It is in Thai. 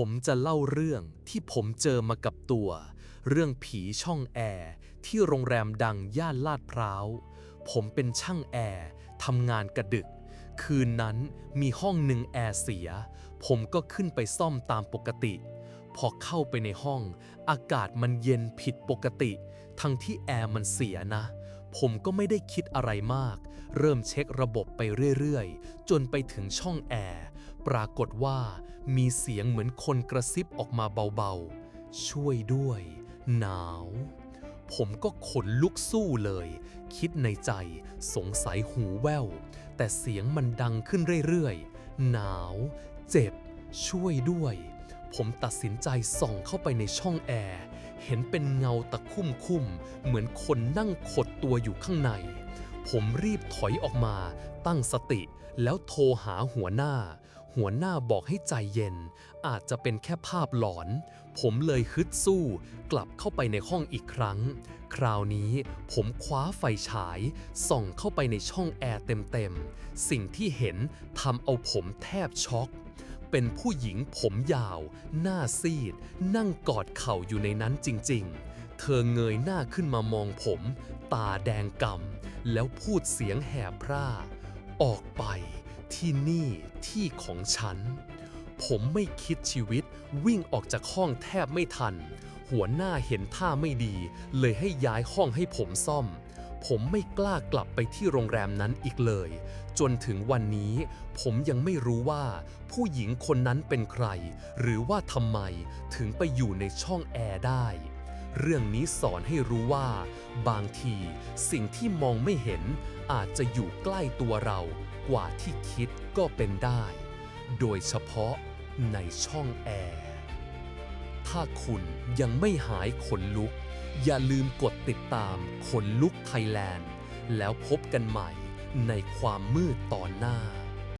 ผมจะเล่าเรื่องที่ผมเจอมากับตัว เรื่องผีช่องแอร์ที่โรงแรมดังย่านลาดพร้าว ผมเป็นช่างแอร์ทำงานกระดึก คืนนั้นมีห้องหนึ่งแอร์เสีย ผมก็ขึ้นไปซ่อมตามปกติ พอเข้าไปในห้อง อากาศมันเย็นผิดปกติ ทั้งที่แอร์มันเสียนะ ผมก็ไม่ได้คิดอะไรมาก เริ่มเช็คระบบไปเรื่อยๆ จนไปถึงช่องแอร์ ปรากฏว่ามีเสียงเหมือนคนกระซิบออกมาเบาๆ ช่วยด้วย หนาว ผมก็ขนลุกสู้เลย คิดในใจสงสัยหูแว่ว แต่เสียงมันดังขึ้นเรื่อยๆ หนาว เจ็บ ช่วยด้วย ผมตัดสินใจส่องเข้าไปในช่องแอร์ เห็นเป็นเงาตะคุ่มคุ่มๆเหมือนคนนั่งขดตัวอยู่ข้างใน ผมรีบถอยออกมา ตั้งสติแล้วโทรหาหัวหน้า หัวหน้าบอกให้ใจเย็น อาจจะเป็นแค่ภาพหลอน ผมเลยฮึดสู้ กลับเข้าไปในห้องอีกครั้ง คราวนี้ผมคว้าไฟฉาย ส่องเข้าไปในช่องแอร์เต็มๆ สิ่งที่เห็นทำเอาผมแทบช็อก เป็นผู้หญิงผมยาว หน้าซีด นั่งกอดเข่าอยู่ในนั้นจริง ๆ เธอเงยหน้าขึ้นมามองผม ตาแดงก่ำแล้วพูดเสียงแหบพร่า ออกไป ที่นี่ที่ของฉัน ผมไม่คิดชีวิต วิ่งออกจากห้องแทบไม่ทัน หัวหน้าเห็นท่าไม่ดี เลยให้ย้ายห้องให้ผมซ่อม ผมไม่กล้ากลับไปที่โรงแรมนั้นอีกเลย จนถึงวันนี้ ผมยังไม่รู้ว่า ผู้หญิงคนนั้นเป็นใคร หรือว่าทำไมถึงไปอยู่ในช่องแอร์ได้ เรื่องนี้สอนให้รู้ว่า บางทีสิ่งที่มองไม่เห็นอาจจะอยู่ใกล้ตัวเรากว่าที่คิดก็เป็นได้ โดยเฉพาะในช่องแอร์ ถ้าคุณยังไม่หายขนลุก อย่าลืมกดติดตามขนลุกไทยแลนด์ แล้วพบกันใหม่ในความมืดตอนหน้า